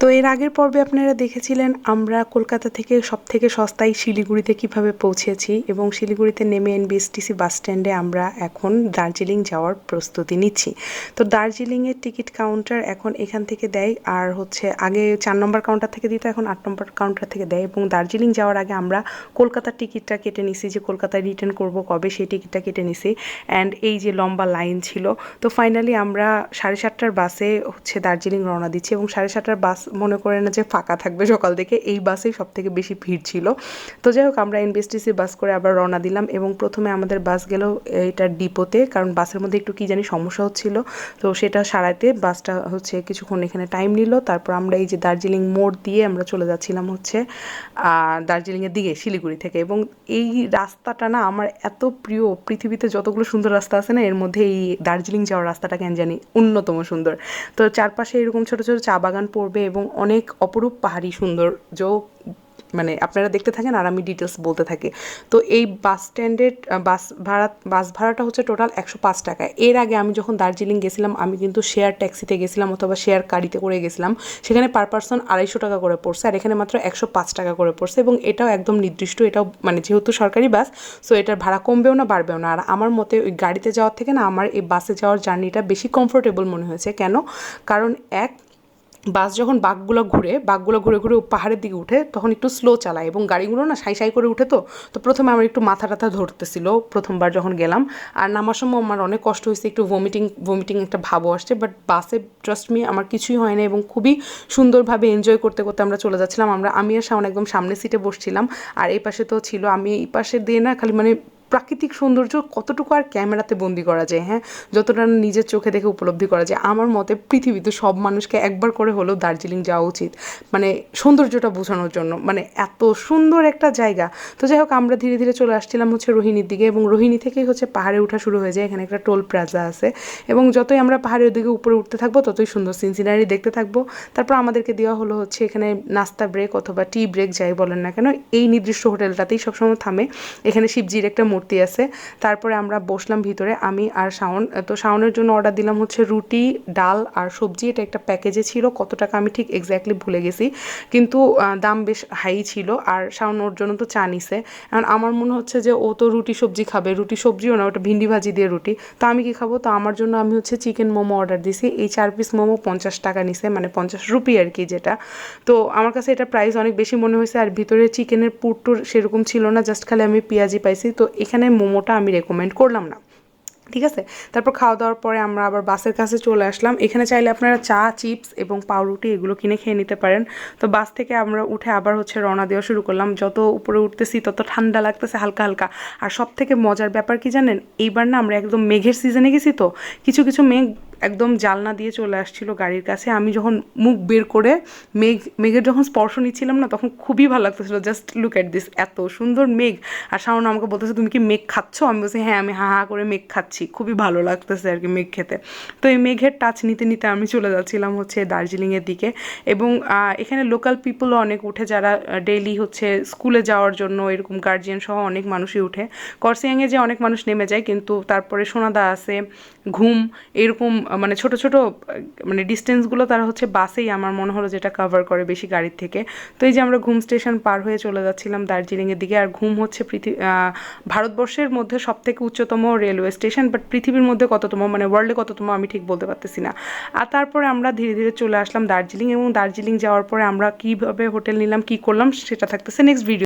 তো এর আগের পর্বে আপনারা দেখেছিলেন আমরা কলকাতা থেকে সব থেকে সস্তায় শিলিগুড়িতে কীভাবে পৌঁছেছি এবং শিলিগুড়িতে নেমে এনবিএসটিসি বাস স্ট্যান্ডে আমরা এখন দার্জিলিং যাওয়ার প্রস্তুতি নিচ্ছি। তো দার্জিলিংয়ের টিকিট কাউন্টার এখন এখান থেকে দেয় আর হচ্ছে আগে চার নম্বর কাউন্টার থেকে দিত, এখন আট নম্বর কাউন্টার থেকে দেয় এবং দার্জিলিং যাওয়ার আগে আমরা কলকাতার টিকিটটা কেটে নিছি যে কলকাতায় রিটার্ন করব কবে, সেই টিকিটটা কেটে নিছি অ্যান্ড এই যে লম্বা লাইন ছিল। তো ফাইনালি আমরা সাড়ে সাতটার বাসে হচ্ছে দার্জিলিং রওনা দিচ্ছি এবং সাড়ে সাতটার বাস মনে করে না যে ফাঁকা থাকবে সকাল থেকে, এই বাসেই সব থেকে বেশি ভিড় ছিল। তো যাই হোক, আমরা এনবিএসটিসি বাস করে আবার রওনা দিলাম এবং প্রথমে আমাদের বাস গেল এটা ডিপোতে, কারণ বাসের মধ্যে একটু কী জানি সমস্যা হচ্ছিল। তো সেটা সারাইতে বাসটা হচ্ছে কিছুক্ষণ এখানে টাইম নিল, তারপর আমরা এই যে দার্জিলিং মোড় দিয়ে আমরা চলে যাচ্ছিলাম হচ্ছে দার্জিলিংয়ের দিকে, শিলিগুড়ি থেকে। এবং এই রাস্তাটা না আমার এত প্রিয়, পৃথিবীতে যতগুলো সুন্দর রাস্তা আছে না, এর মধ্যে এই দার্জিলিং যাওয়ার রাস্তাটা কেন জানি অন্যতম সুন্দর। তো চারপাশে এরকম ছোটো ছোটো চা বাগান পড়বে এবং অনেক অপরূপ পাহাড়ি সুন্দর সৌন্দর্য মানে আপনারা দেখতে থাকেন আর আমি ডিটেলস বলতে থাকি। তো এই বাস স্ট্যান্ডের বাস ভাড়া বাস ভাড়াটা হচ্ছে টোটাল একশো পাঁচ টাকা। এর আগে আমি যখন দার্জিলিং গেছিলাম, আমি কিন্তু শেয়ার ট্যাক্সিতে গেছিলাম অথবা শেয়ার গাড়িতে করে গেছিলাম। সেখানে পার পার্সন আড়াইশো টাকা করে পড়ছে আর এখানে মাত্র একশো পাঁচ টাকা করে পড়ছে এবং এটাও একদম নির্দিষ্ট, এটাও মানে যেহেতু সরকারি বাস সো এটার ভাড়া কমবেও না, বাড়বেও না। আর আমার মতে ওই গাড়িতে যাওয়ার থেকে না, আমার এই বাসে যাওয়ার জার্নিটা বেশি কমফোর্টেবল মনে হয়েছে। কেন? কারণ এক বাস যখন বাঘগুলো ঘুরে বাঘগুলো ঘুরে ঘুরে পাহাড়ের দিকে উঠে, তখন একটু স্লো চালায় এবং গাড়িগুলো না সাই সাই করে উঠে তো তো প্রথমে আমার একটু মাথা টাথা ধরতেছিল প্রথমবার যখন গেলাম। আর নামার সময় আমার অনেক কষ্ট হয়েছে, একটু ভমিটিং ভমিটিং একটা ভাবও আসছে বাট বাসে ট্রাস্ট মি আমার কিছুই হয় না এবং খুবই সুন্দরভাবে এনজয় করতে করতে আমরা চলে যাচ্ছিলাম। আমরা আমি আর সামনে একদম সামনের সিটে বসছিলাম, আর এই পাশে তো ছিল আমি, এই পাশে দিয়ে না খালি মানে প্রাকৃতিক সৌন্দর্য কতটুকু আর ক্যামেরাতে বন্দি করা যায় হ্যাঁ? যতটা নিজের চোখে দেখে উপলব্ধি করা যায়। আমার মতে পৃথিবীতে সব মানুষকে একবার করে হলেও দার্জিলিং যাওয়া উচিত। মানে সৌন্দর্যটা বোঝানোর জন্য। মানে এত সুন্দর একটা জায়গা। তো যাই হোক, আমরা ধীরে ধীরে চলে আসছিলাম হচ্ছে রোহিণীর দিকে এবং রোহিণী থেকেই হচ্ছে পাহাড়ে ওঠা শুরু হয়ে যায়। এখানে একটা টোল প্লাজা আছে। এবং যতই আমরা পাহাড়ের দিকে উপরে উঠতে থাকব, ততই সুন্দর সিনসিনারি দেখতে থাকব। তারপর আমাদেরকে দেওয়া হলো হচ্ছে এখানে নাস্তা ব্রেক অথবা টি ব্রেক যাই বলেন না কেন, এই নির্দিষ্ট হোটেলটাতেই সবসময় থামে। এখানে শিবজির একটা মূর্তি আছে। তারপরে আমরা বসলাম ভিতরে। আমি আর শাওন, তো শাওনের জন্য অর্ডার দিলাম হচ্ছে রুটি, ডাল আর সবজি। এটা একটা প্যাকেজে ছিল। কত টাকা আমি ঠিক এক্স্যাক্টলি ভুলে গেছি। কিন্তু দাম বেশ হাই ছিল। আর শাওন ওর জন্য তো চা নিছে। কারণ আমার মনে হচ্ছে যে ও তো রুটি সবজি খাবে। রুটি সবজিও না, ওটা ভিন্ডি ভাজি দিয়ে রুটি। তো আমি কি খাব? তো আমার জন্য আমি হচ্ছে চিকেন মোমো অর্ডার দিছি। এই চার পিস মোমো পঞ্চাশ টাকা নিছে। মানে পঞ্চাশ রুপি আর কি যেটা। তো আমার কাছে এটা প্রাইস অনেক বেশি মনে হয়েছে। আর ভিতরে চিকেনের পুরটুর সেরকম ছিল না। জাস্ট খালি আমি পেঁয়াজি পাইছি। তো এখানে মোমোটা আমি রেকমেন্ড করলাম না। ঠিক আছে? তারপর খাওয়া দাওয়ার পরে আমরা আবার বাসের কাছে চলে আসলাম। এখানে চাইলে আপনারা চা, চিপস এবং পাউরুটি এগুলো কিনে খেয়ে নিতে পারেন। তো বাস থেকে আমরা উঠে আবার হচ্ছে রওনা দেওয়া শুরু করলাম। যত উপরে উঠতেছি তত ঠান্ডা লাগতেছে হালকা হালকা। আর সব থেকে মজার ব্যাপার কি জানেন? এইবার না আমরা একদম মেঘের সিজনে গেছি তো। কিছু কিছু মেঘ একদম জালনা দিয়ে চলে আসছিল গাড়ির কাছে। আমি যখন মুখ বের করে মেঘ, মেঘের যখন স্পর্শ নিচ্ছিলাম না, তখন খুবই ভালো লাগতেছিল জাস্ট লুক অ্যাট দিস এত সুন্দর মেঘ। আর সামনে আমাকে বলতেছে, তুমি কি মেঘ খাচ্ছ? আমি বলছি হ্যাঁ আমি হা হা করে মেঘ খাচ্ছি, খুবই ভালো লাগতেছে আর কি মেঘ খেতে। তো এই মেঘের টাচ নিতে নিতে আমি চলে যাচ্ছিলাম হচ্ছে দার্জিলিংয়ের দিকে এবং এখানে লোকাল পিপলও অনেক উঠে, যারা ডেইলি হচ্ছে স্কুলে যাওয়ার জন্য এরকম গার্জিয়ান সহ অনেক মানুষই উঠে। করসিয়াংয়ে যে অনেক মানুষ নেমে যায়, কিন্তু তারপরে সোনাদা আছে, ঘুম, এরকম মানে ছোট ছোট মানে ডিস্টেন্সগুলো তারা হচ্ছে বাসেই আমার মনে হলো যেটা কভার করে বেশি গাড়ির থেকে। তো এই যে আমরা ঘুম স্টেশন পার হয়ে চলে যাচ্ছিলাম দার্জিলিংয়ের দিকে, আর ঘুম হচ্ছে পৃথিবী ভারতবর্ষের মধ্যে সব থেকে উচ্চতম রেলওয়ে স্টেশন বাট পৃথিবীর মধ্যে কততম মানে ওয়ার্ল্ডে কততম আমি ঠিক বলতে পারতেছি না। আর তারপরে আমরা ধীরে ধীরে চলে আসলাম দার্জিলিং, এবং দার্জিলিং যাওয়ার পরে আমরা কীভাবে হোটেল নিলাম, কী করলাম, সেটা থাকতেছে নেক্সট ভিডিও